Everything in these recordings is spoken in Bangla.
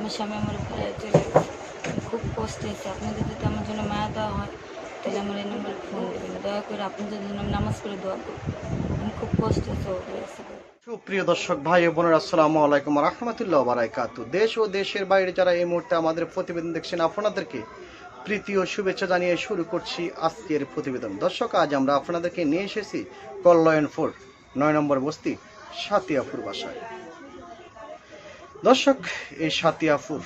আমার স্বামী আমার চলে খুব কষ্ট হয়েছে আপনাদের যদি আমার জন্য মায়া দেওয়া হয়, তাহলে আমার এই নম্বরে ফোন দেবেন। দয়া করে জন্য আমি নামাজ পড়ে দোয়া করব আমি খুব কষ্ট হয়েছে সুপ্রিয় দর্শক, ভাই বোনেরা, আসসালামু আলাইকুম রহমতুল্লাহ বারাকাতু দেশ ও দেশের বাইরে যারা এই মুহূর্তে আমাদের প্রতিবেদন দেখছেন, আপনাদেরকে প্রীতি ও শুভেচ্ছা জানিয়ে শুরু করছি আজকের প্রতিবেদন। দর্শক, আজ আমরা আপনাদেরকে নিয়ে এসেছি কল্যাণ ফোর্ট, নয় নম্বর বস্তি সাতিয়াপুর বাসায় দর্শক এই সাতিয়াপুর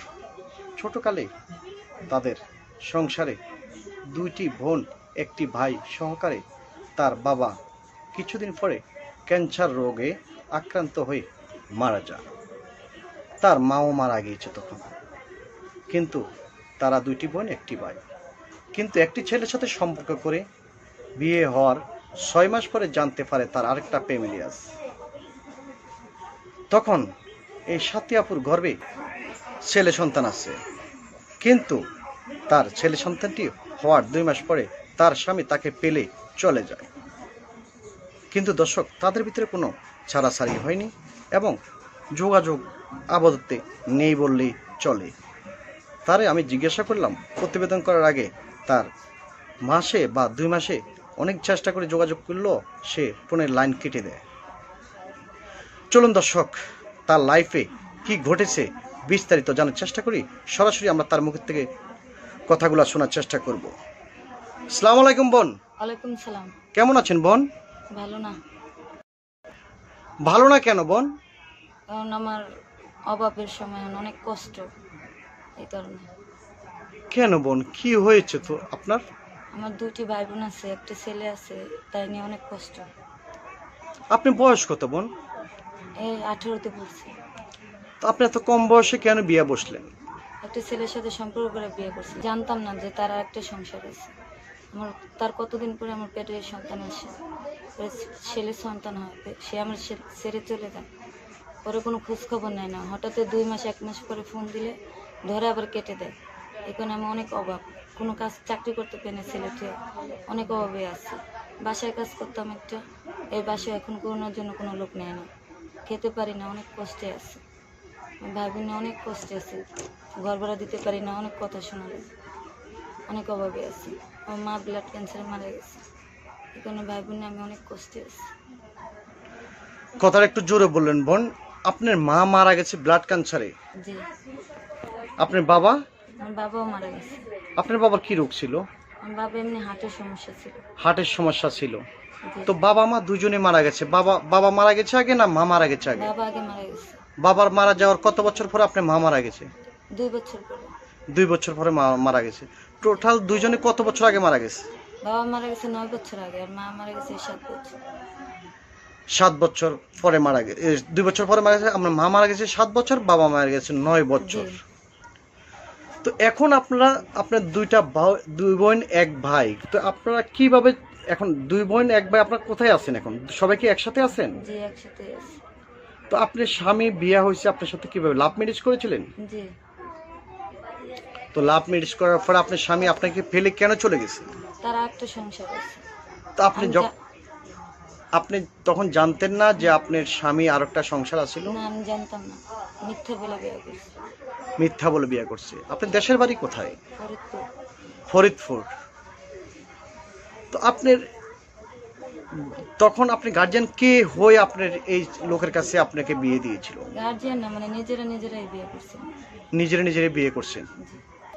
ছোটকালে তাদের সংসারে দুইটি বোন, একটি ভাই সহকারে তার বাবা কিছুদিন পরে ক্যান্সার রোগে আক্রান্ত হয়ে মারা যায় তার মাও মারা গিয়েছে তখন। কিন্তু তারা দুইটি বোন, একটি ভাই। কিন্তু একটি ছেলের সাথে সম্পর্ক করে বিয়ে হওয়ার ছয় মাস পরে জানতে পারে তার আরেকটা ফ্যামিলি আছে। তখন এই সাতিয়াপুর গর্বে ছেলে সন্তান আছে। কিন্তু তার ছেলে সন্তানটি হওয়ার দুই মাস পরে তার স্বামী তাকে পেলে চলে যায়। কিন্তু দর্শক, তাদের ভিতরে কোনো ছাড়াছাড়ি হয়নি এবং যোগাযোগ আপাততে নেই বললেই চলে। তারে আমি জিজ্ঞাসা করলাম, প্রতিবেদন করার আগে তার মাসে বা দুই মাসে অনেক চেষ্টা করে যোগাযোগ করল, সে ফোনের লাইন কেটে দেয়। চলুন দর্শক তার লাইফে কি ঘটেছে বিস্তারিত জানার চেষ্টা করি। সরাসরি আমরা তার মুখের থেকে কথাগুলো শোনার চেষ্টা করব। সালাম আলাইকুম বোন। ওয়ালাইকুম সালাম। কেমন আছেন বোন? ভালো না। ভালো না কেন বোন? কারণ আমার অভাবের সময় অনেক কষ্ট। এই কারণে। কেন বোন? কি হয়েছে তো আপনার? আমার দুটি ভাই বোন আছে একটা ছেলে আছে তাই নিয়ে অনেক কষ্ট। আপনি বয়স কত বোন? এই আঠেরোতে বলছি তো আপনি এত কম বয়সে কেন বিয়ে বসলেন? একটা ছেলের সাথে সম্পর্ক করে বিয়ে করছি। জানতাম না যে তার একটা সংসার আছে। আমার তার কতদিন পরে আমার পেটে সন্তান আসে? ছেলে সন্তান হয় সে আমার ছেড়ে চলে যায়। পরে কোনো খোঁজ খবর নেয় না। হঠাৎ দুই মাস এক মাস পরে ফোন দিলে ধরে আবার কেটে দেয়। এখানে আমি অনেক অভাব কোনো কাজ চাকরি করতে পারি না ছেলেটি অনেক অভাবে আছে। বাসায় কাজ করতাম একটা। এই বাসায় এখন করোনার জন্য কোনো লোক নেয় না। খেতে পারি না অনেক কষ্টে আছে। ভাই বোনে অনেক কষ্টে আছে। ঘর ভাড়া দিতে পারি না অনেক কথা শোনাবে। অনেক অভাবে আছে। আমার মা ব্লাড ক্যান্সারে মারা গেছে। এখানে ভাই বোনে আমি অনেক কষ্টে আছি। কথাটা একটু জোরে বললেন বোন। আপনার মা মারা গেছে ব্লাড ক্যান্সারে জি। আপনার বাবা? আমার বাবাও মারা গেছে। আপনার বাবার কি রোগ ছিল? বাবা এমনি হার্টের সমস্যা ছিল। হার্টের সমস্যা ছিল। তো বাবা মা দুজনে মারা গেছে। বাবা বাবা মারা গেছে আগে না মা মারা গেছে আগে? বাবা আগে মারা গেছে। বাবার মারা যাওয়ার কত বছর পরে আপনার মা মারা গেছে? দুই বছর পরে। দুই বছর পরে মা মারা গেছে। টোটাল দুইজনে কত বছর আগে মারা গেছে? বাবা মারা গেছে নয় বছর আগে আর মা মারা গেছে সাত বছর। সাত বছর পরে মারা গেছে। দুই বছর পরে মারা গেছে। আমার মা মারা গেছে সাত বছর বাবা মারা গেছে নয় বছর। তো এখন আপনারা আপনার দুইটা দুই বোন এক ভাই। তো আপনারা কীভাবে এখন দুই বোন এক ভাই আপনারা কোথায় আছেন এখন? সবাই কি একসাথে আছেন? জি একসাথে আছে। তো আপনার স্বামী বিয়ে হয়েছে আপনার সাথে কীভাবে? লাভ ম্যারেজ করেছিলেন? জি। তো লাভ ম্যারেজ করার পরে আপনার স্বামী আপনাকে ফেলে কেন চলে গেছে? তারা একটা সংসার আছে তো আপনি যখন আপনি তখন জানতেন না যে আপনার স্বামী আর একটা সংসার আছিল না আমি জানতাম না। মিথ্যে বলে বিয়ে করছি। মিথ্যা বলে বিয়ে করছে। আপনার দেশের বাড়ি কোথায়? ফরিদপুর। তো আপনার তখন আপনি গার্জিয়ান কে হয়ে আপনার এই লোকের কাছে আপনাকে বিয়ে দিয়েছিল? গার্জিয়ান না মানে নিজেরা নিজেরাই বিয়ে করছে নিজেরা নিজেরা বিয়ে করছেন।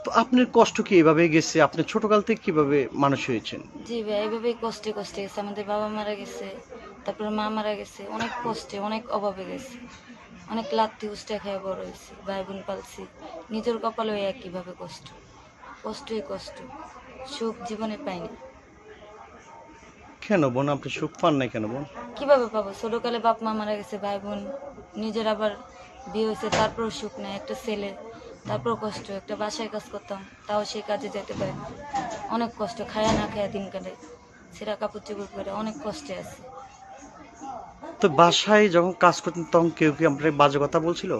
তো আপনার কষ্ট কি এভাবে গেছে? আপনি ছোটকাল থেকে কীভাবে মানুষ হয়েছেন? জি ভাই এইভাবেই কষ্টে কষ্টে গেছে। আমাদের বাবা মারা গেছে তারপরে মা মারা গেছে। অনেক কষ্টে অনেক অভাবে গেছে। অনেক লাত্তি উষ্টা খেয়ে বড় হয়েছি ভাই বোন পালছি। নিজের কপালে ওই একইভাবে কষ্ট কষ্টই কষ্ট। সুখ জীবনে পাইনি কেন বোন? আপনি সুখ পান নাই কেন বোন? কীভাবে পাবো? ছোটকালে বাপ মা মারা গেছে ভাই বোন নিজের আবার বিয়ে হয়েছে তারপরেও সুখ নেই। একটা ছেলে তারপর কষ্ট। একটা বাসায় কাজ করতাম তাও সেই কাজে যেতে পারে অনেক কষ্ট খায়া না খায়া দিন কাটে। সেরা কাপড় চোপড় করে অনেক কষ্টে আছে। তো বাসায় যখন কাজ করতেন তখন কেউ কি আপনার বাজে কথা বলছিল?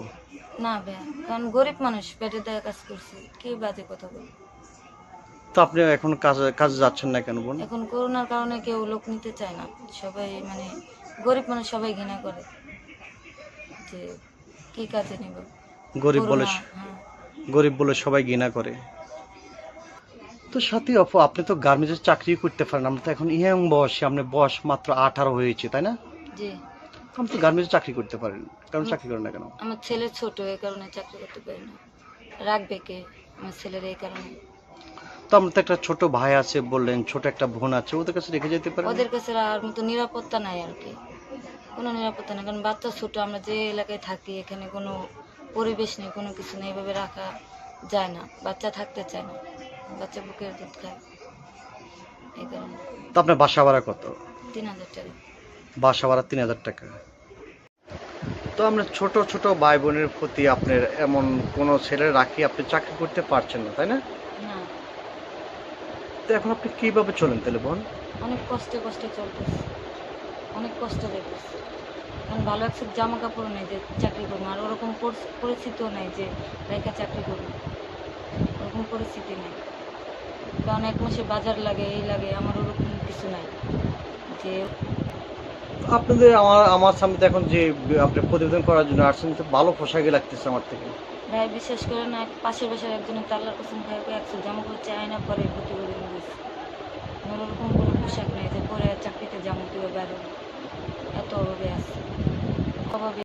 না ভাইয়া কারণ গরিব মানুষ পেটে দেয়া কাজ করছে কি বাজে কথা বলে তো আপনি এখন কাজে কাজে যাচ্ছেন না কেন বোন এখন করোনার কারণে কেউ লোক নিতে চায় না সবাই মানে গরিব মানুষ সবাই ঘৃণা করে যে কি কাজে নিব? গরিব বলে করোনা, হ্যাঁ। গরিব বলে সবাই ঘৃণা করে। তো সাথে অপু আপনি তো গার্মেন্টসের চাকরি করতে পারেন আমরা তো এখন ইয়াং বয়সে আপনার বয়স মাত্র আঠারো হয়েছে তাই না? জি। আপনি তো গার্মেন্টসে চাকরি করতে পারেন। কারণ চাকরি করেন না কেন? আমার ছেলে ছোট এই কারণে চাকরি করতে পারি না। রাখবে কে? আমার ছেলের এই কারণে। তো আপনার তো একটা ছোট ভাই আছে বললেন ছোট একটা বোন আছে ওদের কাছে রেখে যেতে পারেন? ওদের কাছে আর মতো নিরাপত্তা নাই আর কি। কোনো নিরাপত্তা নেই কারণ বাচ্চা ছোট আমরা যে এলাকায় থাকি এখানে কোনো পরিবেশ নেই কোনো কিছু নেই এভাবে রাখা যায় না। বাচ্চা থাকতে চায় না। বাচ্চা বুকের দুধ খায়। এই কারণে। তো আপনার বাসা ভাড়া কত? তিন হাজার টাকা। বাসা ভাড়া তিন হাজার টাকা। তো আমরা ছোট ছোট ভাই বোনের প্রতি আপনার এমন কোনো ছেলে রাখি আপনি চাকরি করতে পারছেন না তাই না? তো এখন আপনি কীভাবে চলেন তাহলে বোন? অনেক কষ্টে কষ্টে চলতেছে। অনেক কষ্ট দেখতেছে কারণ ভালো একটা জামা কাপড় নেই যে চাকরি করব। আর ওরকম পরিস- পরিস্থিতিও নেই যে রেখা চাকরি করব। ওরকম পরিস্থিতি নেই। কারণ এক মাসে বাজার লাগে এই লাগে আমার ওরকম কিছু নাই। যে আপনাদের আমার আমার সামনে এখন যে, আপনি প্রতিবেদন করার জন্য আসছেন, তো ভালো পোশাকই লাগতেছে আমার থেকে। ভাই বিশ্বাস করে না, পাশের বাসার একজনের তাল্লার পছন্দ খাই একশো জামা করে চাই না পরে প্রতিবেদন দিয়েছে আমার ওরকম কোনো পোশাক নেই যে পরে চাকরিতে জামা দিয়ে বেরো এত অভাবে আছে। অভাবে